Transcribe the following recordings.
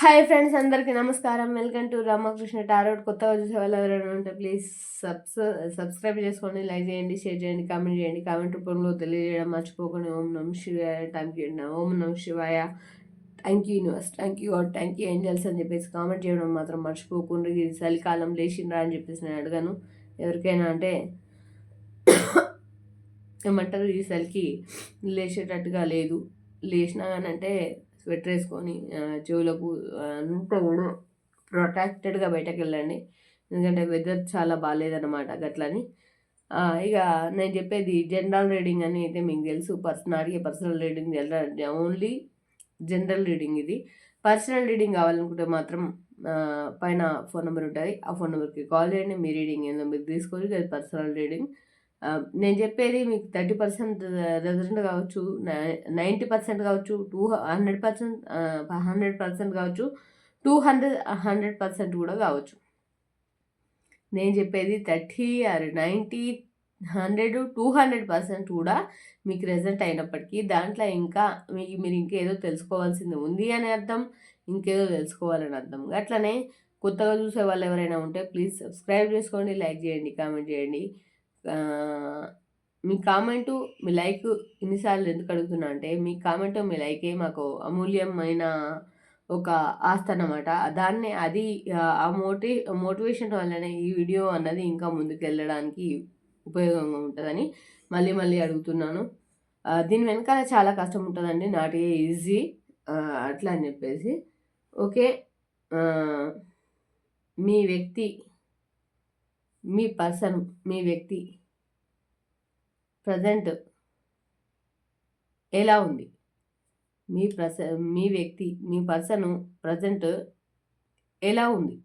Hi friends అందరికీ నమస్కారం. Welcome to Ramakrishna టారోడ్ కొత్తగా చూసే వాళ్ళు ఎవరైనా ఉంటే ప్లీజ్ సబ్స్ సబ్స్క్రైబ్ చేసుకోండి లైక్ చేయండి షేర్ చేయండి కామెంట్ చేయండి. కామెంట్ రూపంలో తెలియజేయడం మర్చిపోకండి. ఓం నమ శివాయ. థ్యాంక్ యూ ఓం నమ శివాయ. Thank you universe thank you God thank you angels అని చెప్పేసి కామెంట్ చేయడం మాత్రం మర్చిపోకుండా. ఇది చలికాలం లేచిండ్రా అని చెప్పేసి నేను అడిగాను. ఎవరికైనా అంటే ఏమంటారు? ఈ చలికి లేచేటట్టుగా లేదు. లేచినా కానీ అంటే స్వెటర్ వేసుకొని చెవులకు అంతా కూడా ప్రొటెక్టెడ్గా బయటకు వెళ్ళండి. ఎందుకంటే వెదర్ చాలా బాగాలేదన్నమాట గట్లని. ఇక నేను చెప్పేది జనరల్ రీడింగ్ అని అయితే మీకు తెలుసు. Personality personal reading only general reading ఇది. పర్సనల్ రీడింగ్ కావాలనుకుంటే మాత్రం పైన ఫోన్ నెంబర్ ఉంటుంది. ఆ ఫోన్ నెంబర్కి కాల్ చేయండి. మీ రీడింగ్ ఏందో మీరు తీసుకోవాలి. అది పర్సనల్ రీడింగ్ నేను చెప్పేది మీకు థర్టీ పర్సెంట్ రిజల్ట్ కావచ్చు నైంటీ పర్సెంట్ కావచ్చు two hundred percent hundred percent కావచ్చు టూ హండ్రెడ్ హండ్రెడ్ పర్సెంట్ కూడా కావచ్చు. నేను చెప్పేది thirty or ninety hundred two hundred percent కూడా మీకు రిజల్ట్ అయినప్పటికీ దాంట్లో ఇంకా మీకు మీరు ఇంకేదో తెలుసుకోవాల్సింది ఉంది అని అర్థం ఇంకేదో తెలుసుకోవాలని అర్థం. అట్లనే కొత్తగా చూసే వాళ్ళు ఎవరైనా ఉంటే ప్లీజ్ సబ్స్క్రైబ్ చేసుకోండి లైక్ చేయండి కామెంట్ చేయండి. మీ కామెంటు మీ లైక్ ఎన్నిసార్లు ఎందుకు అడుగుతున్నా అంటే మీ కామెంటు మీ లైకే మాకు అమూల్యమైన ఒక ఆస్థ అన్నమాట. దాన్ని అది ఆ మోటి మోటివేషన్ వల్లనే ఈ వీడియో అన్నది ఇంకా ముందుకు వెళ్ళడానికి ఉపయోగంగా ఉంటుందని మళ్ళీ మళ్ళీ అడుగుతున్నాను. దీని వెనకాల చాలా కష్టం ఉంటుందండి. నాట్ ఈజీ అట్లా అని చెప్పేసి. ఓకే మీ వ్యక్తి మీ పర్సన్ మీ వ్యక్తి ప్రజెంట్ ఎలా ఉంది? మీ ప్రస మీ వ్యక్తి మీ పర్సన్ ప్రజెంట్ ఎలా ఉంది?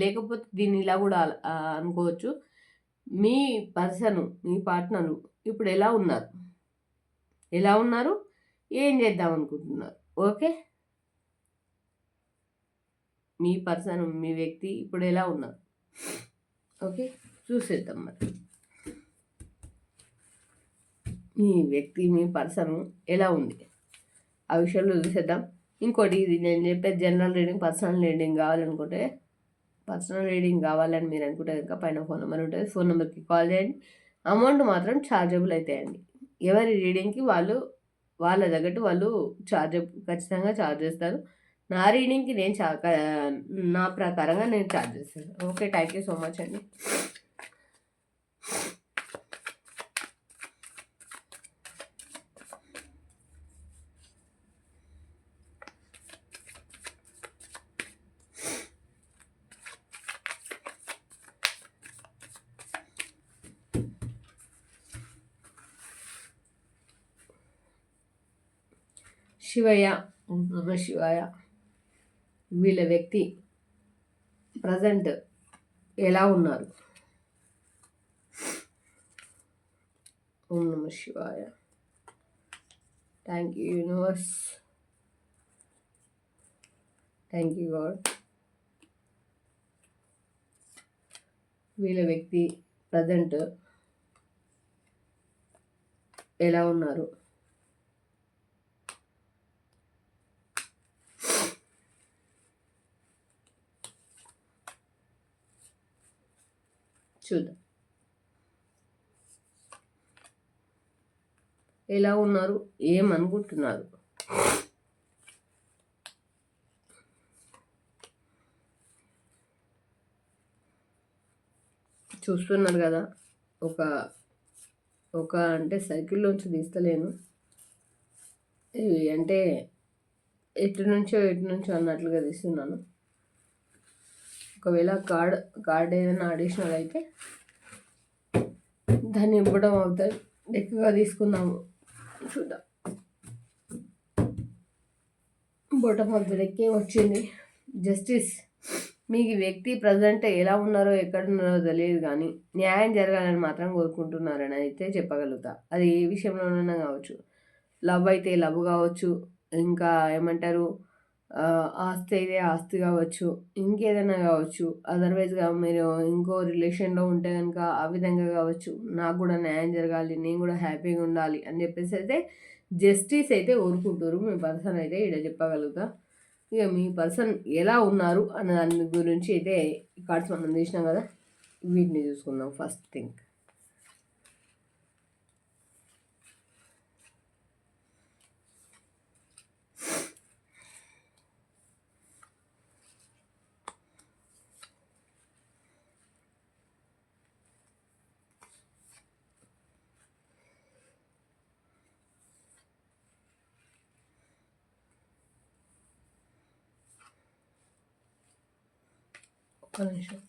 లేకపోతే దీన్ని ఇలా కూడా అనుకోవచ్చు. మీ పర్సన్ మీ పార్ట్నరు ఇప్పుడు ఎలా ఉన్నారు? ఎలా ఉన్నారు? ఏం చేద్దాం అనుకుంటున్నారు? ఓకే? మీ పర్సన్ మీ వ్యక్తి ఇప్పుడు ఎలా ఉన్నారు? ఓకే చూసేద్దాం మరి. మీ వ్యక్తి మీ పర్సన్ ఎలా ఉంది? ఆ విషయంలో చూసేద్దాం. ఇంకోటి ఇది నేను చెప్పే జనరల్ రీడింగ్ పర్సనల్ రీడింగ్ కావాలనుకుంటే పర్సనల్ రీడింగ్ కావాలని మీరు అనుకుంటే ఇంకా పైన ఫోన్ నెంబర్ ఉంటుంది. ఫోన్ నెంబర్కి కాల్ చేయండి. అమౌంట్ మాత్రం ఛార్జబుల్ అవుతాయండి ఎవరి రీడింగ్కి వాళ్ళు వాళ్ళ తగ్గట్టు వాళ్ళు ఛార్జ్ ఖచ్చితంగా ఛార్జ్ చేస్తారు. నా రీడింగ్కి నేను చా నా ప్రకారంగా నేను ఛార్జ్ చేస్తాను okay thank you so much అండి. శివయ్య నమ శివాయ వీళ్ళ వ్యక్తి ప్రజెంట్ ఎలా ఉన్నారు? ఓం నమ శివాయ. Thank you universe thank you God వీళ్ళ వ్యక్తి ప్రజెంట్ ఎలా ఉన్నారు? చూద్దాం. ఎలా ఉన్నారు? ఏమనుకుంటున్నారు చూస్తున్నారు కదా ఒక ఒక అంటే సైకిల్లోంచి తీస్తలేను. అంటే ఎటు నుంచో ఎటు నుంచో అన్నట్లుగా తీస్తున్నాను. ఒకవేళ కార్డ్ కార్డ్ ఏదైనా అడిషనల్ అయితే దాన్ని ఇవ్వడం అవుతుంది ఎక్కువగా తీసుకుందాము. చూద్దాం. బొటం ఆఫ్ ద వచ్చింది? జస్టిస్ మీకు వ్యక్తి ప్రజెంట్ ఎలా ఉన్నారో ఎక్కడున్నారో తెలియదు కానీ న్యాయం జరగాలని మాత్రం కోరుకుంటున్నారని అయితే చెప్పగలుగుతా. అది ఏ విషయంలోనైనా కావచ్చు. లవ్ అయితే లవ్ కావచ్చు. ఇంకా ఏమంటారు? ఆస్తి అయితే ఆస్తి కావచ్చు ఇంకేదైనా కావచ్చు. అదర్వైజ్గా మీరు ఇంకో రిలేషన్లో ఉంటే కనుక ఆ విధంగా కావచ్చు. నాకు కూడా న్యాయం జరగాలి నేను కూడా హ్యాపీగా ఉండాలి అని చెప్పేసి అయితే జస్టిస్ అయితే ఊరుకుంటారు మీ పర్సన్ అయితే ఇక్కడ చెప్పగలుగుతా. ఇక మీ పర్సన్ ఎలా ఉన్నారు అన్న దాని గురించి అయితే ఈ కార్డ్స్ మనం తీసినాం కదా. వీటిని చూసుకుందాం ఫస్ట్ థింగ్ ఒక్క నిమిషం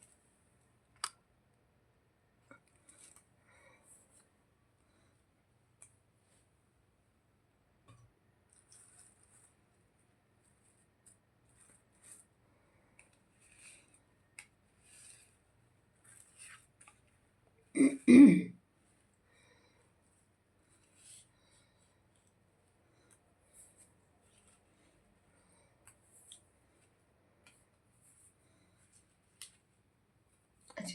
చెప్పిన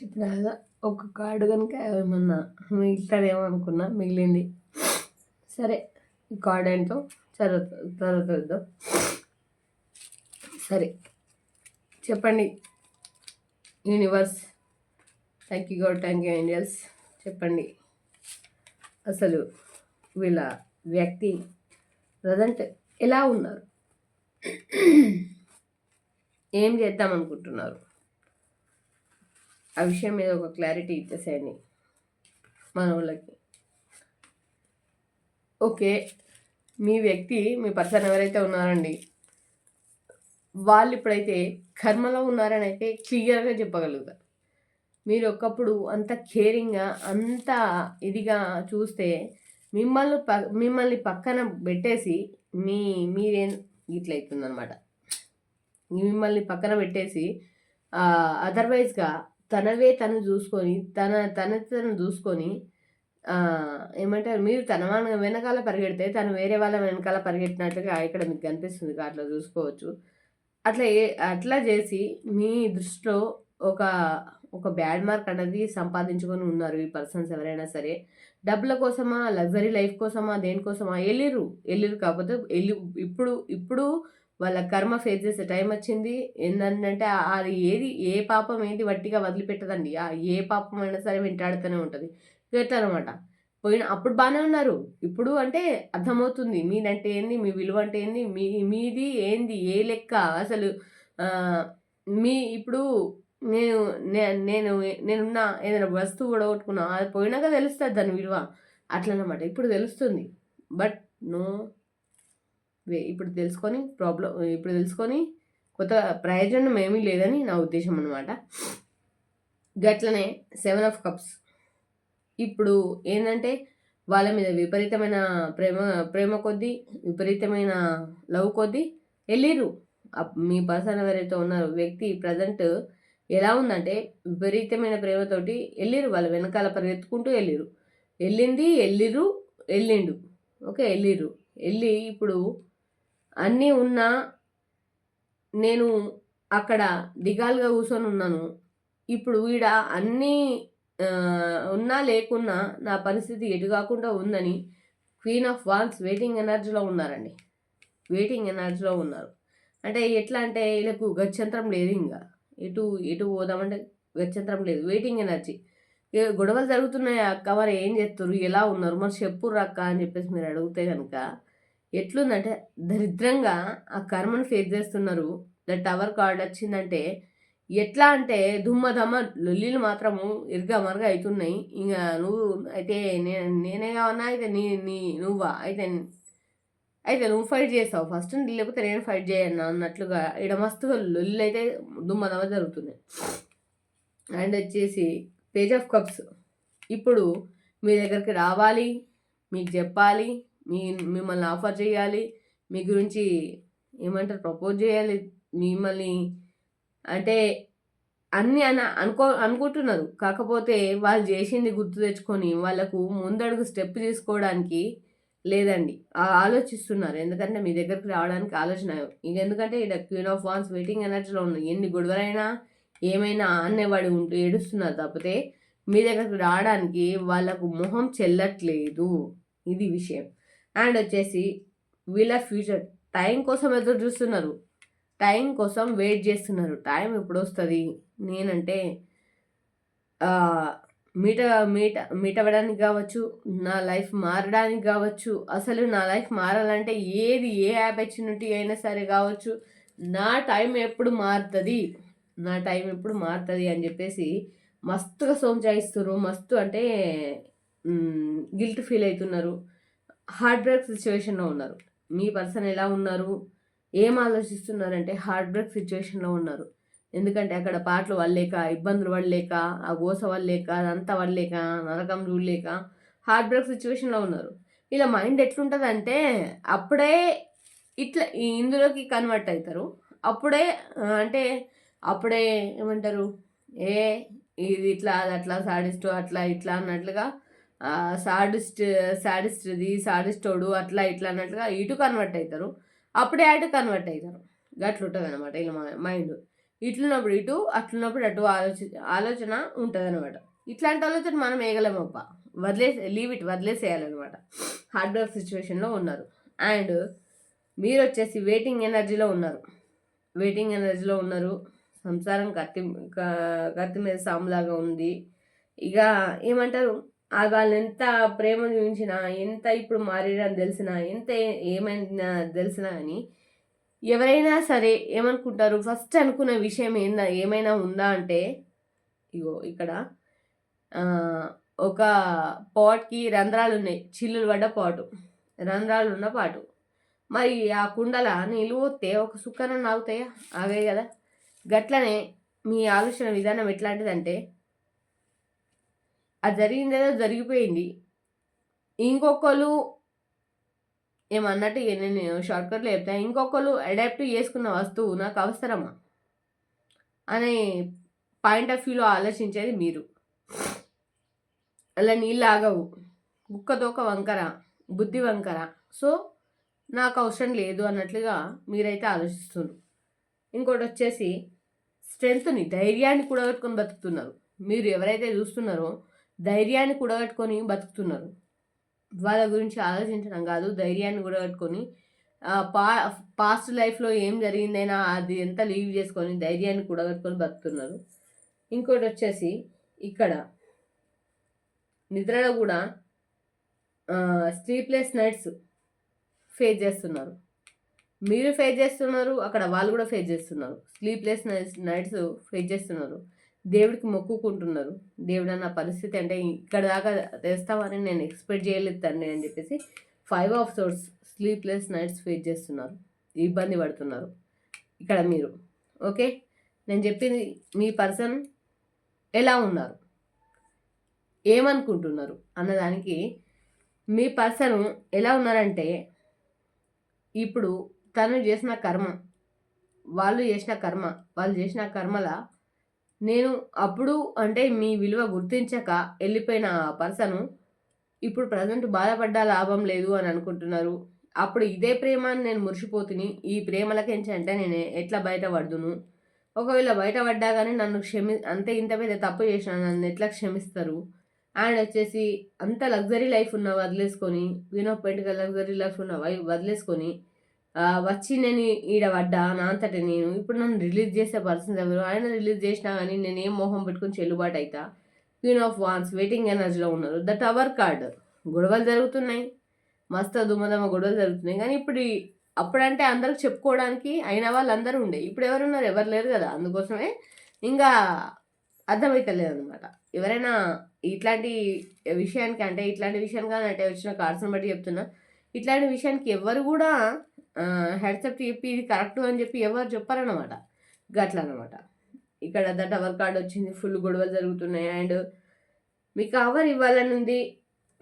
ఇప్పుడు ఒక కార్డు కనుక ఏమన్నా మిగులుతుందేమో అనుకున్నా మిగిలింది. సరే ఈ కార్డు ఏంటో చదువు చదువుతుందో సరే చెప్పండి. Universe thank you God thank you angels. చెప్పండి. అసలు వీళ్ళ వ్యక్తి ప్రజెంట్ ఎలా ఉన్నారు? ఏం చేద్దాం అనుకుంటున్నారు? ఆ విషయం మీద ఒక క్లారిటీ ఇచ్చేసేయండి మన వాళ్ళకి ఓకే మీ వ్యక్తి మీ పర్సన్ ఎవరైతే ఉన్నారండి వాళ్ళు ఇప్పుడైతే కర్మలో ఉన్నారని అయితే క్లియర్గా చెప్పగలుగుతారు మీరు ఒకప్పుడు అంత కేరింగ్గా అంత ఇదిగా చూస్తే మిమ్మల్ని ప మిమ్మల్ని పక్కన పెట్టేసి మీ మీరేం ఇట్లయితుందనమాట. మిమ్మల్ని పక్కన పెట్టేసి అదర్వైజ్గా తనవే తను చూసుకొని తన తన తను చూసుకొని ఏమంటారు మీరు తన వాళ్ళ వెనకాల పరిగెడితే తను వేరే వాళ్ళ వెనకాల పరిగెట్టినట్టుగా ఇక్కడ మీకు కనిపిస్తుంది అట్లా చూసుకోవచ్చు. అట్లా ఏ అట్లా చేసి మీ దృష్టిలో ఒక ఒక బ్యాడ్ మార్క్ అనేది సంపాదించుకొని ఉన్నారు ఈ పర్సన్స్ ఎవరైనా సరే. డబ్బుల కోసమా లగ్జరీ లైఫ్ కోసమా దేనికోసమా వెళ్ళిరు వెళ్ళిరు కాకపోతే వెళ్ళి ఇప్పుడు ఇప్పుడు వాళ్ళ కర్మ ఫేస్ చేసే టైం వచ్చింది ఏంటంటే అది ఏది ఏ పాపం ఏది వట్టిగా వదిలిపెట్టదండి. ఆ ఏ పాపం అయినా సరే వెంటాడుతూనే ఉంటుంది. ఎట్లా అనమాట పోయిన అప్పుడు బాగానే ఉన్నారు. ఇప్పుడు అంటే అర్థమవుతుంది. మీదంటే ఏంది మీ విలువ అంటే ఏంది మీ మీది ఏంది ఏ లెక్క అసలు మీ ఇప్పుడు నేను నేను నేనున్న ఏదైనా వస్తువు కూడా కొట్టుకున్నా అది పోయినాక తెలుస్తుంది దాని విలువ. అట్లనమాట. ఇప్పుడు తెలుస్తుంది. బట్ నో ఇప్పుడు తెలుసుకొని ప్రాబ్లం ఇప్పుడు తెలుసుకొని కొత్త ప్రయోజనం ఏమీ లేదని నా ఉద్దేశం అనమాట గట్లనే సెవెన్ ఆఫ్ కప్స్ ఇప్పుడు ఏంటంటే వాళ్ళ మీద విపరీతమైన ప్రేమ ప్రేమ కొద్దీ విపరీతమైన లవ్ కొద్దీ వెళ్ళిర్రు. మీ పర్సన్ ఎవరైతే ఉన్నారో వ్యక్తి ప్రజెంట్ ఎలా ఉందంటే విపరీతమైన ప్రేమతోటి వెళ్ళిరు వాళ్ళ వెనకాల పరిగెత్తుకుంటూ వెళ్ళిరు వెళ్ళింది వెళ్ళిరు వెళ్ళిండు. ఓకే వెళ్ళిరు వెళ్ళి ఇప్పుడు అన్నీ ఉన్నా నేను అక్కడ దిగాలుగా కూర్చొని ఉన్నాను. ఇప్పుడు వీడ అన్నీ ఉన్నా లేకున్నా నా పరిస్థితి ఎటు కాకుండా ఉందని క్వీన్ ఆఫ్ వాన్స్ వెయిటింగ్ ఎనర్జీలో ఉన్నారండి. వెయిటింగ్ ఎనర్జీలో ఉన్నారు. అంటే ఎట్లా అంటే వీళ్ళకు గత్యంతరం లేదు ఇంకా ఎటు ఎటు పోదామంటే గత్యంతరం లేదు. Waiting energy. గొడవలు జరుగుతున్నాయి అక్క? మరి ఏం చేస్తారు ఎలా ఉన్నారు? మరి చెప్పు అక్క అని చెప్పేసి మీరు అడిగితే కనుక ఎట్లుందంటే దరిద్రంగా ఆ కర్మను ఫేస్ చేస్తున్నారు. ద టవర్ కార్డ్ వచ్చిందంటే ఎట్లా అంటే దుమ్మదమ్మ లొల్లీలు మాత్రము ఇరుగా మరుగా అవుతున్నాయి. ఇంకా నువ్వు అయితే నేనే కావన్నా అయితే నీ నీ నువ్వా? అయితే అయితే నువ్వు ఫైట్ చేస్తావు. ఫస్ట్ లేకపోతే నేను ఫైట్ చేయను అన్నట్లుగా ఇక్కడ మస్తుగా లొల్లి అయితే దుమ్మదమ్మ జరుగుతున్నాయి. అండ్ వచ్చేసి పేజ్ ఆఫ్ కప్స్ ఇప్పుడు మీ దగ్గరికి రావాలి మీకు చెప్పాలి మీ మిమ్మల్ని ఆఫర్ చేయాలి మీ గురించి ఏమంటారు ప్రపోజ్ చేయాలి మిమ్మల్ని అంటే అన్నీ అని అనుకో అనుకుంటున్నారు. కాకపోతే వాళ్ళు చేసింది గుర్తు తెచ్చుకొని వాళ్ళకు ముందడుగు స్టెప్ తీసుకోవడానికి లేదండి. ఆలోచిస్తున్నారు. ఎందుకంటే మీ దగ్గరికి రావడానికి ఆలోచన. ఇంక ఎందుకంటే ఇక్కడ క్వీన్ ఆఫ్ వాన్స్ వెయిటింగ్ ఎనర్జీలో ఉన్నాయి ఎన్ని గొడవలైనా ఏమైనా అనేవాడు ఉంటూ ఏడుస్తున్నారు తప్పితే మీ దగ్గరికి రావడానికి వాళ్ళకు మొహం చెల్లట్లేదు. ఇది విషయం. అండ్ వచ్చేసి వీళ్ళ ఫ్యూచర్. టైం కోసం ఎదురు చూస్తున్నారు. టైం కోసం వెయిట్ చేస్తున్నారు. టైం ఎప్పుడు వస్తుంది? నేనంటే మీట మీట మీట్ అవ్వడానికి కావచ్చు నా లైఫ్ మారడానికి కావచ్చు అసలు నా లైఫ్ మారాలంటే ఏది ఏ ఆపర్చునిటీ అయినా సరే కావచ్చు నా టైం ఎప్పుడు మారుతుంది? నా టైం ఎప్పుడు మారుతుంది అని చెప్పేసి మస్తుగా సోంచాయిస్తున్నారు మస్తు అంటే గిల్ట్ ఫీల్ అవుతున్నారు హార్ట్ బ్రేక్ సిచ్యువేషన్లో ఉన్నారు. మీ పర్సన్ ఎలా ఉన్నారు? ఏం ఆలోచిస్తున్నారంటే హార్ట్ బ్రేక్ సిచ్యువేషన్లో ఉన్నారు. ఎందుకంటే అక్కడ పాటలు వల్లేక ఇబ్బందులు పడలేక ఆ గోస వల్లేక అదంతా వల్లేక నరకం చూడలేక హార్ట్ బ్రేక్ సిచ్యువేషన్లో ఉన్నారు. ఇలా మైండ్ ఎట్లుంటుందంటే అప్పుడే ఇట్లా ఈ ఇందులోకి కన్వర్ట్ అవుతారు అప్పుడే అంటే అప్పుడే ఏమంటారు? ఏ ఇది ఇట్లా అది అట్లా సాడిస్టు అట్లా ఇట్లా అన్నట్లుగా సాడిస్ట్ సాడిస్ట్ది సాడిస్టోడు అట్లా ఇట్లా అన్నట్లుగా ఇటు కన్వర్ట్ అవుతారు అప్పుడే అటు కన్వర్ట్ అవుతారు గట్లుంటుంది అనమాట ఇలా మైండ్ ఇట్లున్నప్పుడు ఇటు అట్లున్నప్పుడు అటు ఆలోచి ఆలోచన ఉంటుంది అనమాట ఇట్లాంటి వాళ్ళతో మనం వేయగలమప్ప వదిలేసి లీవ్ ఇట్ వదిలేసేయాలన్నమాట. హార్డ్ వర్క్ సిచ్యువేషన్లో ఉన్నారు. అండ్ మీరు వచ్చేసి వెయిటింగ్ ఎనర్జీలో ఉన్నారు. వెయిటింగ్ ఎనర్జీలో ఉన్నారు. సంసారం కత్తి కత్తి మీద సాములాగా ఉంది. ఇక ఏమంటారు? ఆ వాళ్ళు ఎంత ప్రేమ చూపించినా ఎంత ఇప్పుడు మారేదని తెలిసినా ఎంత ఏమైనా తెలిసినా కానీ ఎవరైనా సరే ఏమనుకుంటారు? ఫస్ట్ అనుకున్న విషయం ఏందా ఏమైనా ఉందా అంటే ఇగో ఇక్కడ ఒక పాట్కి రంధ్రాలు ఉన్నాయి. చిల్లులు పడ్డ పాటు. రంధ్రాలు ఉన్న పాటు. మరి ఆ కుండల నీళ్ళు పోతే ఒక సుక్కన నాగుతాయా? అవే కదా. గట్లనే మీ ఆలోచన విధానం ఎట్లాంటిదంటే అది జరిగిందేదో జరిగిపోయింది. ఇంకొకరు ఏమన్నట్టు నేను షార్ట్కట్లో చెప్తాను ఇంకొకరు అడాప్ట్ చేసుకున్న వస్తువు నాకు అవసరమా? అనే పాయింట్ ఆఫ్ వ్యూలో ఆలోచించేది మీరు. అలా నీళ్ళు ఆగవు. కుక్కతోక వంకర బుద్ధి వంకర. సో నాకు అవసరం లేదు అన్నట్లుగా మీరైతే ఆలోచిస్తున్నారు. ఇంకోటి వచ్చేసి స్ట్రెంగ్త్ని ధైర్యాన్ని కూడగట్టుకొని బతుకుతున్నారు. మీరు ఎవరైతే చూస్తున్నారో ధైర్యాన్ని కూడగట్టుకొని బతుకుతున్నారు. వాళ్ళ గురించి ఆలోచించడం కాదు. ధైర్యాన్ని కూడగట్టుకొని పా పాస్ట్ లైఫ్లో ఏం జరిగిందైనా అది ఎంత లీవ్ చేసుకొని ధైర్యాన్ని కూడగట్టుకొని బతుకుతున్నారు. ఇంకోటి వచ్చేసి ఇక్కడ నిద్రలో కూడా స్లీప్లెస్ నైట్స్ ఫేస్ చేస్తున్నారు. మీరు ఫేస్ చేస్తున్నారు అక్కడ వాళ్ళు కూడా ఫేస్ చేస్తున్నారు. స్లీప్లెస్ నైట్స్ నైట్స్ ఫేస్ చేస్తున్నారు. దేవుడికి మొక్కుకుంటున్నారు. దేవుడు అన్న పరిస్థితి అంటే ఇక్కడ దాకా తెస్తామని నేను ఎక్స్పెక్ట్ చేయలేదు తండ్రి అని చెప్పేసి five of swords sleepless nights face చేస్తున్నారు. ఇబ్బంది పడుతున్నారు. ఇక్కడ మీరు. ఓకే? నేను చెప్పింది మీ పర్సన్ ఎలా ఉన్నారు? ఏమనుకుంటున్నారు? అన్నదానికి మీ పర్సన్ ఎలా ఉన్నారంటే ఇప్పుడు తను చేసిన కర్మ వాళ్ళు చేసిన కర్మ వాళ్ళు చేసిన కర్మల నేను అప్పుడు అంటే మీ విలువ గుర్తించక వెళ్ళిపోయిన పర్సను ఇప్పుడు ప్రజెంట్ బాధపడ్డా లాభం లేదు అని అనుకుంటున్నారు. అప్పుడు ఇదే ప్రేమ అని నేను మురిసిపోతుని ఈ ప్రేమలకించి అంటే నేను ఎట్లా బయటపడుదును ఒకవేళ బయటపడ్డా కానీ నన్ను క్షమి అంతే ఇంత పెద్ద తప్పు చేసిన నన్ను ఎట్లా క్షమిస్తారు? అండ్ వచ్చేసి అంత లగ్జరీ లైఫ్ ఉన్న వదిలేసుకొని వినోద్ పెట్టుగా లగ్జరీ లైఫ్ ఉన్న వై వదిలేసుకొని వచ్చి నేను ఈడ పడ్డా నా అంతటి నేను. ఇప్పుడు నన్ను రిలీజ్ చేసే పర్సన్స్ ఎవరు? ఆయన రిలీజ్ చేసినా కానీ నేను ఏం మొహం పెట్టుకుని చెల్లుబాటు అవుతా క్వీన్ ఆఫ్ వాన్స్ వెయిటింగ్ ఎనర్జీలో ఉన్నారు. ద టవర్ కార్డ్ గొడవలు జరుగుతున్నాయి. మస్తు దుమదమ గొడవలు జరుగుతున్నాయి. కానీ ఇప్పుడు అప్పుడంటే అందరికి చెప్పుకోవడానికి అయిన వాళ్ళందరూ ఉండే. ఇప్పుడు ఎవరున్నారు? ఎవరు లేరు కదా. అందుకోసమే ఇంకా అర్థమవుతలేదు అనమాట ఎవరైనా ఇట్లాంటి విషయానికి అంటే ఇట్లాంటి విషయానికి కానీ అంటే వచ్చిన కార్డ్స్ని బట్టి చెప్తున్నా. ఇట్లాంటి విషయానికి ఎవరు కూడా హెడ్సెప్ట్ చెప్పి ఇది కరెక్ట్ అని చెప్పి ఎవరు చెప్పారనమాట గట్ల అనమాట ఇక్కడ ద టవర్ కార్డ్ వచ్చింది ఫుల్ గొడవలు జరుగుతున్నాయి అండ్ మీకు ఆఫర్ ఇవ్వాలని ఉంది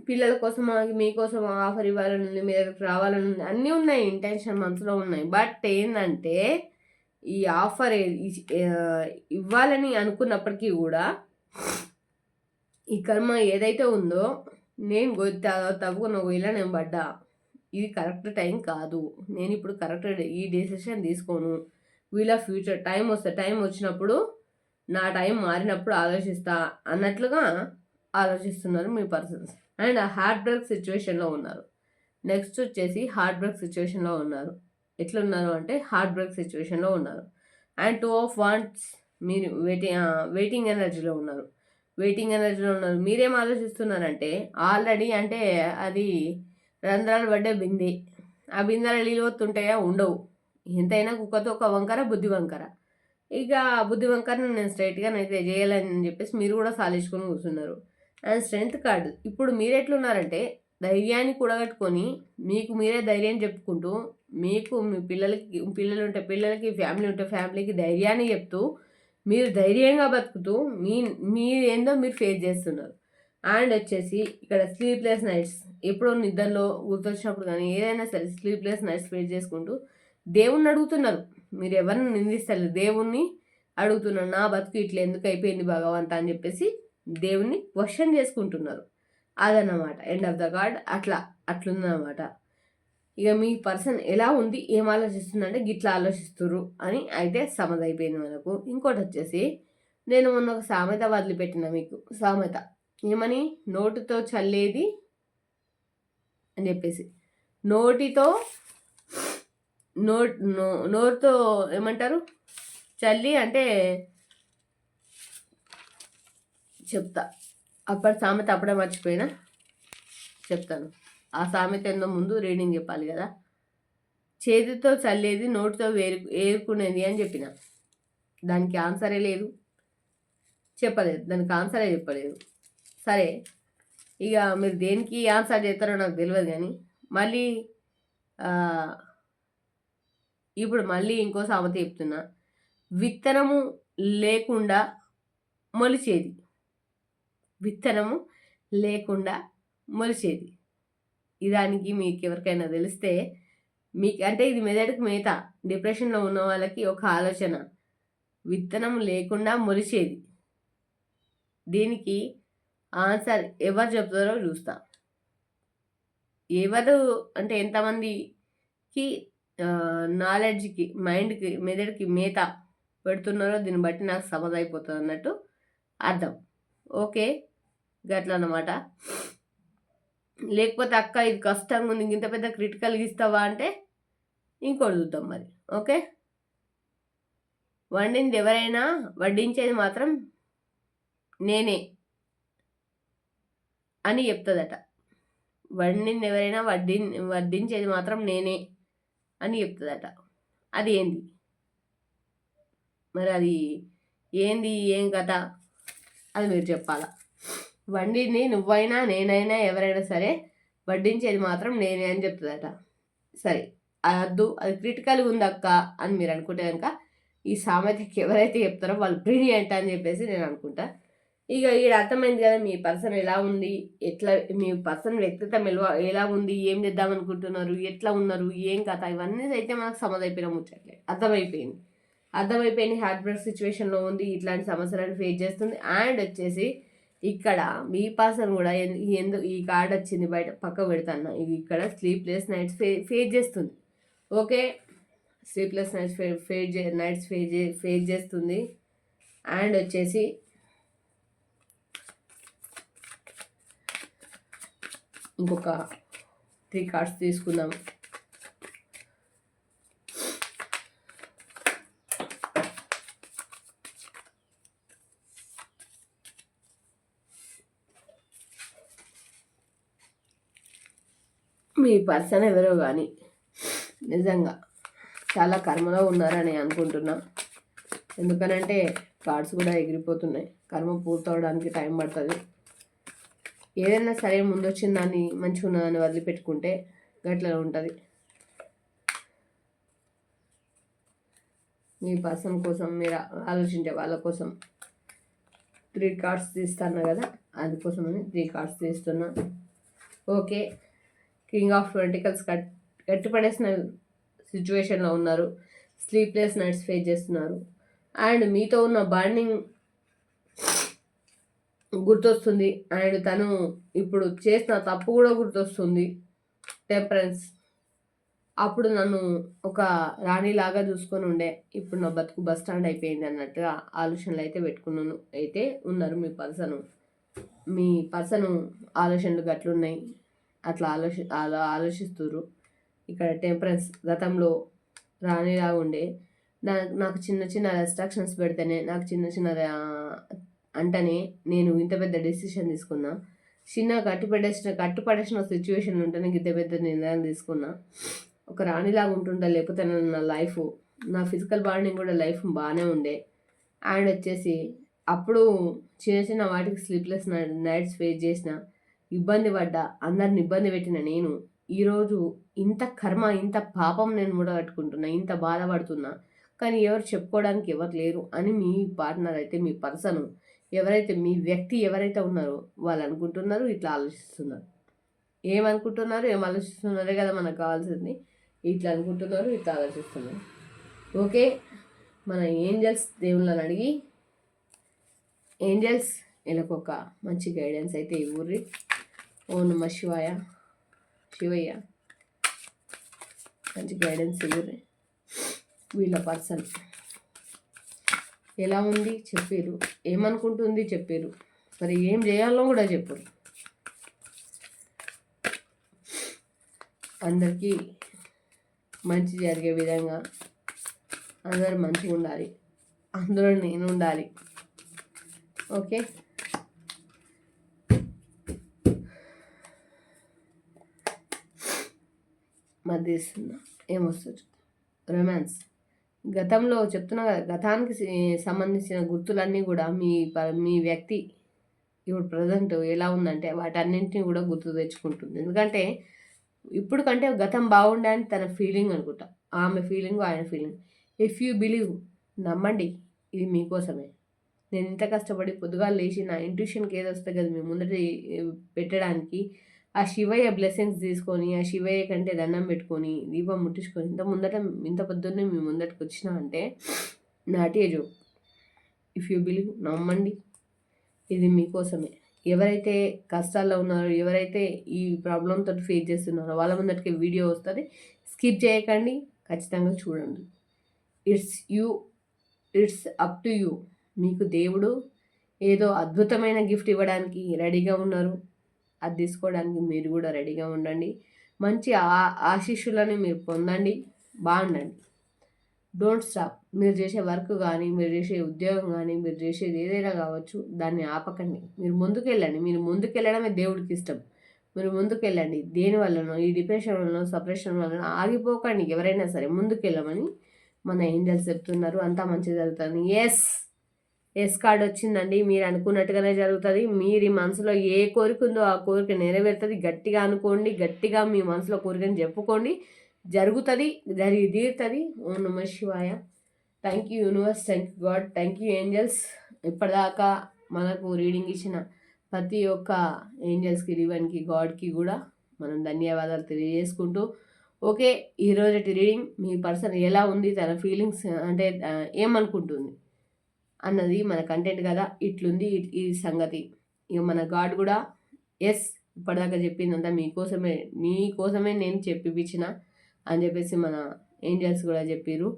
పిల్లల కోసం మీకోసం ఆఫర్ ఇవ్వాలని ఉంది మీ దగ్గరకు రావాలని ఉంది అన్నీ ఉన్నాయి ఇంటెన్షన్ మనసులో ఉన్నాయి. బట్ ఏంటంటే ఈ ఆఫర్ ఇవ్వాలని అనుకున్నప్పటికీ కూడా ఈ కర్మ ఏదైతే ఉందో నేను గొ- త- తవ్వుకున్న గొయ్యిలో నేను పడ్డా ఇది కరెక్ట్ టైం కాదు. నేను ఇప్పుడు కరెక్ట్ ఈ డెసిషన్ తీసుకోను. వీళ్ళ ఫ్యూచర్ టైం వస్తే టైం వచ్చినప్పుడు నా టైం మారినప్పుడు ఆలోచిస్తా అన్నట్లుగా ఆలోచిస్తున్నారు మీ పర్సన్స్. అండ్ హార్ట్ బ్రేక్ సిచ్యువేషన్లో ఉన్నారు. నెక్స్ట్ వచ్చేసి హార్ట్ బ్రేక్ సిచ్యువేషన్లో ఉన్నారు. ఎట్లున్నారు అంటే హార్ట్ బ్రేక్ సిచ్యువేషన్లో ఉన్నారు. అండ్ టూ ఆఫ్ వాంట్స్ మీరు వెయిటింగ్ వెయిటింగ్ ఎనర్జీలో ఉన్నారు. వెయిటింగ్ ఎనర్జీలో ఉన్నారు. మీరేం ఆలోచిస్తున్నారంటే ఆల్రెడీ అంటే అది రంధ్రాలు పడ్డే బిందె. ఆ బిందెలు నీళ్ళు ఉండవు. ఎంతైనా కుక్కతో ఒక వంకర బుద్ధి వంకర. ఇక బుద్ధి వంకరను నేను స్ట్రైట్గా నైతే చేయాలని చెప్పేసి మీరు కూడా సాలించుకొని కూర్చున్నారు. And strength card. ఇప్పుడు మీరు ఎట్లున్నారంటే ధైర్యాన్ని కూడగట్టుకొని మీకు మీరే ధైర్యం చెప్పుకుంటూ మీకు మీ పిల్లలకి పిల్లలు ఉంటే పిల్లలకి ఫ్యామిలీ ఉంటే ఫ్యామిలీకి ధైర్యాన్ని చెప్తూ మీరు ధైర్యంగా బతుకుతూ మీ మీరేందో మీరు ఫేస్ చేస్తున్నారు. అండ్ వచ్చేసి ఇక్కడ స్లీప్లెస్ నైట్స్ ఎప్పుడో నిద్రలో గుర్తొచ్చినప్పుడు కానీ ఏదైనా సరే స్లీప్లెస్ నైట్స్ ఫీల్ చేసుకుంటూ దేవుణ్ణి అడుగుతున్నారు. మీరు ఎవరిని నిందిస్తారు దేవుణ్ణి అడుగుతున్నారు. నా బతుకు ఇట్లా ఎందుకు అయిపోయింది భగవంత అని చెప్పేసి దేవుణ్ణి క్వశ్చన్ చేసుకుంటున్నారు. అదన్నమాట. ఎండ్ ఆఫ్ ద గాడ్ అట్లా అట్లుందన్నమాట. ఇక మీ పర్సన్ ఎలా ఉంది? ఏం ఆలోచిస్తుందంటే గిట్లా ఆలోచిస్తున్నారు అని అయితే సమదైపోయింది మనకు. ఇంకోటి వచ్చేసి నేను మొన్న ఒక సామెత వదిలిపెట్టిన మీకు. సామెత. ఏమని నోటితో చల్లేది అని చెప్పేసి. నోటితో నో నో నోరుతో ఏమంటారు? చల్లి అంటే చెప్తా. అప్పటి సామెత అప్పుడే మర్చిపోయినా చెప్తాను. ఆ సామెత ఏందో ముందు రీడింగ్ చెప్పాలి కదా. చేతితో చల్లేది నోటితో వేరు ఏరుకునేది అని చెప్పిన. దానికి ఆన్సరే లేదు. చెప్పలేదు. దానికి ఆన్సరే చెప్పలేదు. సరే ఇక మీరు దేనికి ఆన్సర్ చేస్తారో నాకు తెలియదు కానీ మళ్ళీ ఇప్పుడు మళ్ళీ ఇంకో సామెత చెప్తున్నా. విత్తనము లేకుండా మొలిచేది. విత్తనము లేకుండా మొలిచేది. ఇదానికి మీకు ఎవరికైనా తెలిస్తే మీకు అంటే ఇది మెదడుకు మేత. డిప్రెషన్లో ఉన్న వాళ్ళకి ఒక ఆలోచన. విత్తనం లేకుండా మొలిచేది. దీనికి ఆన్సర్ ఎవరు చెప్తారో చూస్తా. ఎవరు అంటే ఎంతమందికి నాలెడ్జ్కి మైండ్కి మెదడుకి మేత పెడుతున్నారో దీన్ని బట్టి నాకు సమజ్ అయిపోతుంది అన్నట్టు అర్థం. ఓకే? గట్ల అన్నమాట. లేకపోతే అక్క ఇది కష్టంగా ఉంది ఇంత పెద్ద క్రిటికల్ ఇస్తావా అంటే ఇంకోటి చూద్దాం మరి. ఓకే? వండింది ఎవరైనా వడ్డించేది మాత్రం నేనే. అని చెప్తుందట. వండింది ఎవరైనా వడ్డి వడ్డించేది మాత్రం నేనే అని చెప్తుందట. అది ఏంది? మరి అది ఏంది? ఏం కథ? అది మీరు చెప్పాలా. వండింది నువ్వైనా నేనైనా ఎవరైనా సరే వడ్డించేది మాత్రం నేనే అని చెప్తుందట. సరే అద్దు అది క్రిటికల్గా ఉంది అక్క అని మీరు అనుకుంటే కనుక ఈ సామెతకి ఎవరైతే చెప్తారో వాళ్ళు బ్రిలియంట్ అని చెప్పేసి నేను అనుకుంటా. ఇక ఈడ అర్థమైంది కదా మీ పర్సన్ ఎలా ఉంది? ఎట్లా మీ పర్సన్ వ్యక్తిత్వం ఎలా ఎలా ఉంది? ఏం చేద్దాం అనుకుంటున్నారు? ఎట్లా ఉన్నారు? ఏం కథ? ఇవన్నీ అయితే మనకు సమదైపోయిన ముచ్చట్లేదు అర్థమైపోయింది. అర్థమైపోయింది హార్ట్ బ్రేక్ సిచ్యువేషన్లో ఉంది ఇట్లాంటి సమస్యలను ఫేస్ చేస్తుంది. అండ్ వచ్చేసి ఇక్కడ మీ పర్సన్ కూడా ఎందుకు ఈ కార్డ్ వచ్చింది బయట పక్క పెడతాను ఇక్కడ స్లీప్లెస్ నైట్స్ ఫే ఫేస్ చేస్తుంది. ఓకే? స్లీప్లెస్ నైట్స్ ఫే ఫేస్ నైట్స్ ఫేస్ ఫేస్ చేస్తుంది. అండ్ వచ్చేసి ఇంకొక త్రీ కార్డ్స్ తీసుకుందాం. మీ పర్సన్ ఎవరో కానీ నిజంగా చాలా కర్మలో ఉన్నారని అనుకుంటున్నా. ఎందుకనంటే కార్డ్స్ కూడా ఎగిరిపోతున్నాయి. కర్మ పూర్తవడానికి టైం పడుతుంది. ఏదైనా సరే ముందు వచ్చిన దాన్ని మంచిగా ఉన్నదాన్ని వదిలిపెట్టుకుంటే గట్లా ఉంటుంది. మీ పర్సన్ కోసం మీరు ఆలోచించే వాళ్ళ కోసం త్రీ కార్డ్స్ తీస్తాను కదా అందుకోసమని త్రీ కార్డ్స్ తీస్తున్నా. Okay king of pentacles cut కట్టిపడేసిన సిచ్యువేషన్లో ఉన్నారు. స్లీప్లెస్ నైట్స్ ఫేస్ చేస్తున్నారు. అండ్ మీతో ఉన్న బాండింగ్ గుర్తొస్తుంది. అండ్ తను ఇప్పుడు చేసిన తప్పు కూడా గుర్తొస్తుంది. టెంపరెన్స్. అప్పుడు నన్ను ఒక రాణిలాగా చూసుకొని ఉండే. ఇప్పుడు నా బతుకు బస్ స్టాండ్ అయిపోయింది అన్నట్టుగా ఆలోచనలు అయితే పెట్టుకున్నాను. అయితే ఉన్నారు మీ పర్సను. మీ పర్సను ఆలోచనలు గట్లున్నాయి. అట్లా ఆలోచి అలా ఆలోచిస్తున్నారు ఇక్కడ టెంపరెన్స్ గతంలో రాణిలాగా ఉండే. నాకు చిన్న చిన్న రెస్ట్రాక్షన్స్ పెడితేనే నాకు చిన్న చిన్న అంటనే నేను ఇంత పెద్ద డెసిషన్ తీసుకున్నా. చిన్న కట్టుపడేసిన కట్టుపడేసిన సిచ్యువేషన్ ఉంటేనే ఇంత పెద్ద నిర్ణయం తీసుకున్నా. ఒక రాణిలాగా ఉంటుంటా లేకపోతే నేను నా లైఫ్ నా ఫిజికల్ బాడీని కూడా లైఫ్ బాగానే ఉండే. అండ్ వచ్చేసి అప్పుడు చిన్న చిన్న వాటికి స్లీప్లెస్ నైట్స్ ఫేస్ చేసిన ఇబ్బంది పడ్డా అందరిని ఇబ్బంది పెట్టిన నేను ఈరోజు ఇంత కర్మ ఇంత పాపం నేను మూడగట్టుకుంటున్నా ఇంత బాధపడుతున్నా. కానీ ఎవరు చెప్పుకోవడానికి ఎవరు లేరు అని మీ పార్ట్నర్ అయితే మీ పర్సన్ ఎవరైతే మీ వ్యక్తి ఎవరైతే ఉన్నారో వాళ్ళు అనుకుంటున్నారు ఇట్లా ఆలోచిస్తున్నారు. ఏమనుకుంటున్నారు ఏం ఆలోచిస్తున్నారే కదా మనకు కావాల్సింది. ఇట్లా అనుకుంటున్నారు ఇట్లా ఆలోచిస్తున్నారు. ఓకే మన ఏంజల్స్ దేవుళ్ళని అడిగి ఏంజల్స్ వీళ్ళకి ఒక మంచి గైడెన్స్ అయితే ఇవ్వరి ఓ నమ శివాయ శివయ్య. మంచి గైడెన్స్ ఇవ్వరి వీళ్ళ పర్సన్. ఎలా ఉంది చెప్పారు ఏమనుకుంటుంది చెప్పారు మరి ఏం చేయాలో కూడా చెప్పారు. అందరికీ మంచి జరిగే విధంగా అందరూ మంచిగా ఉండాలి. అందులో నేను ఉండాలి. ఓకే? మధ్యస్తున్నా ఏమొస్తుంది రొమాన్స్. గతంలో చెప్తున్నా కదా గతానికి సంబంధించిన గుర్తులన్నీ కూడా మీ ప- మీ వ్యక్తి ఇప్పుడు ప్రజెంట్ ఎలా ఉందంటే వాటన్నింటినీ కూడా గుర్తు తెచ్చుకుంటుంది. ఎందుకంటే ఇప్పుడు కంటే గతం బాగుండే అని తన ఫీలింగ్ అనుకుంటా. ఆమె ఫీలింగ్ ఆయన ఫీలింగ్ ఇఫ్ యూ బిలీవ్ నమ్మండి ఇది మీకోసమే. నేను ఇంత కష్టపడి పొద్దుగా లేచి నా ఇంట్యూషన్కి ఏదో వస్తే కదా మీ ముందట పెట్టడానికి ఆ శివయ్య బ్లెస్సింగ్స్ తీసుకొని ఆ శివయ్య కంటే దండం పెట్టుకొని దీపం ముట్టించుకొని ఇంత ముందట ఇంత పొద్దున్నే మీ ముందటకు వచ్చినా అంటే నాటేజు జోక్ ఇఫ్ యూ బిలీవ్ నమ్మండి. ఇది మీకోసమే. ఎవరైతే కష్టాల్లో ఉన్నారో ఎవరైతే ఈ ప్రాబ్లంతో ఫేస్ చేస్తున్నారో వాళ్ళ ముందటికి వీడియో వస్తుంది. స్కిప్ చేయకండి. ఖచ్చితంగా చూడండి. It's you it's up to you మీకు దేవుడు ఏదో అద్భుతమైన గిఫ్ట్ ఇవ్వడానికి రెడీగా ఉన్నారు. అది తీసుకోవడానికి మీరు కూడా రెడీగా ఉండండి. మంచి ఆ మీరు పొందండి. బాగుండండి. Don't stop. మీరు చేసే వర్క్ కానీ మీరు చేసే ఉద్యోగం కానీ మీరు చేసేది ఏదైనా కావచ్చు దాన్ని ఆపకండి. మీరు ముందుకెళ్ళండి. మీరు ముందుకెళ్ళడమే దేవుడికి ఇష్టం. మీరు ముందుకెళ్ళండి. దేనివల్లనో ఈ డిప్రెషన్ వలన సపరేషన్ వలన ఆగిపోకండి. ఎవరైనా సరే ముందుకు వెళ్ళమని మన ఏంజల్స్ చెప్తున్నారు. అంతా మంచి జరుగుతుంది. ఎస్ ఎస్ కార్డ్ వచ్చిందండి మీరు అనుకున్నట్టుగానే జరుగుతుంది. మీరు మనసులో ఏ కోరిక ఉందో ఆ కోరిక నెరవేరుతుంది. గట్టిగా అనుకోండి గట్టిగా మీ మనసులో కోరికని చెప్పుకోండి. జరుగుతుంది జరిగి తీరుతుంది. ఓ నమ శివాయ. Thank you universe thank you God thank you angels ఇప్పటిదాకా మనకు రీడింగ్ ఇచ్చిన ప్రతి ఒక్క ఏంజల్స్కి రివన్కి గాడ్కి కూడా మనం ధన్యవాదాలు తెలియజేసుకుంటూ ఓకే ఈరోజు రీడింగ్ మీ పర్సన్ ఎలా ఉంది తన ఫీలింగ్స్ అంటే ఏమనుకుంటుంది? అన్నది మన కంటెంట్ కదా ఇట్లుంది ఈ సంగతి. ఇక మన గాడ్ కూడా ఎస్ ఇప్పటిదాకా చెప్పిందంతా మీకోసమే మీకోసమే నేను చెప్పిపించిన అని చెప్పేసి మన ఏంజల్స్ కూడా చెప్పారు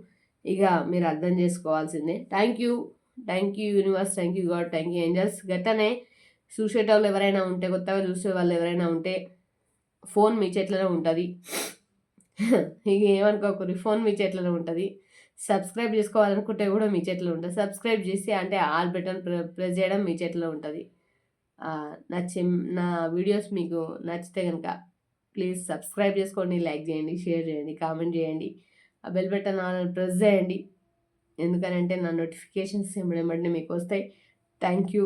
ఇక మీరు అర్థం చేసుకోవాల్సిందే. Thank you thank you universe thank you God thank you angels గట్టనే చూసేటోళ్ళు ఎవరైనా ఉంటే కొత్తగా చూసే వాళ్ళు ఎవరైనా ఉంటే ఫోన్ మీ చేతిలోనే ఉంటుంది. ఇక ఏమనుకోకూరి ఫోన్ మీ చేతిలోనే ఉంటుంది. సబ్స్క్రైబ్ చేసుకోవాలనుకుంటే కూడా మీ చేతిలో ఉంటుంది. సబ్స్క్రైబ్ చేసి అంటే ఆల్ బటన్ ప్రెస్ చేయడం మీ చేతిలో ఉంటుంది. నచ్చి నా వీడియోస్ మీకు నచ్చితే కనుక ప్లీజ్ సబ్స్క్రైబ్ చేసుకోండి లైక్ చేయండి షేర్ చేయండి కామెంట్ చేయండి. ఆ బెల్ బటన్ ప్రెస్ చేయండి. ఎందుకనంటే నా నోటిఫికేషన్స్ ఏమిటంటే మీకు వస్తాయి. Thank you.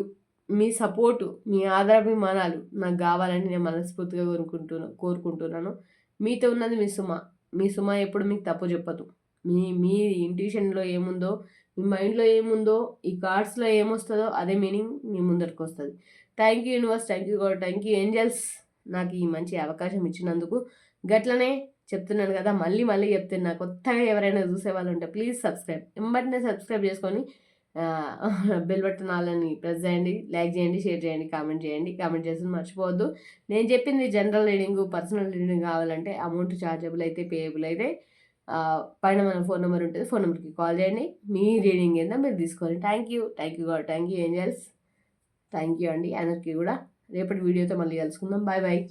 మీ సపోర్టు మీ ఆదరాభిమానాలు నాకు కావాలని నేను మనస్ఫూర్తిగా కోరుకుంటున్నా కోరుకుంటున్నాను. మీతో ఉన్నది మీ సుమ. మీ సుమ ఎప్పుడు మీకు తప్పు చెప్పదు. మీ మీ ఇంట్యూషన్లో ఏముందో మీ మైండ్లో ఏముందో ఈ కార్డ్స్లో ఏమొస్తుందో అదే మీనింగ్ మీ ముందరికి వస్తుంది thank you universe thank you God thank you angels నాకు ఈ మంచి అవకాశం ఇచ్చినందుకు గట్లనే చెప్తున్నాను కదా మళ్ళీ మళ్ళీ చెప్తున్నా. కొత్తగా ఎవరైనా చూసే వాళ్ళు ఉంటే ప్లీజ్ సబ్స్క్రైబ్ వెంబటనే సబ్స్క్రైబ్ చేసుకొని బెల్ బటన్ వాళ్ళని ప్రెస్ చేయండి లైక్ చేయండి షేర్ చేయండి కామెంట్ చేయండి. కామెంట్ చేసి మర్చిపోవద్దు. నేను చెప్పింది జనరల్ రీడింగ్ పర్సనల్ రీడింగ్ కావాలంటే అమౌంట్ ఛార్జబుల్ అయితే పేయబుల్ అయితే పైన మన ఫోన్ నెంబర్ ఉంటుంది. ఫోన్ నెంబర్కి కాల్ చేయండి. మీ రీడింగ్ ఏందో మీరు తీసుకోండి. Thank you thank you God thank you angels thank you అండి. అందరికీ కూడా. రేపటి వీడియోతో మళ్ళీ కలుసుకుందాం. Bye bye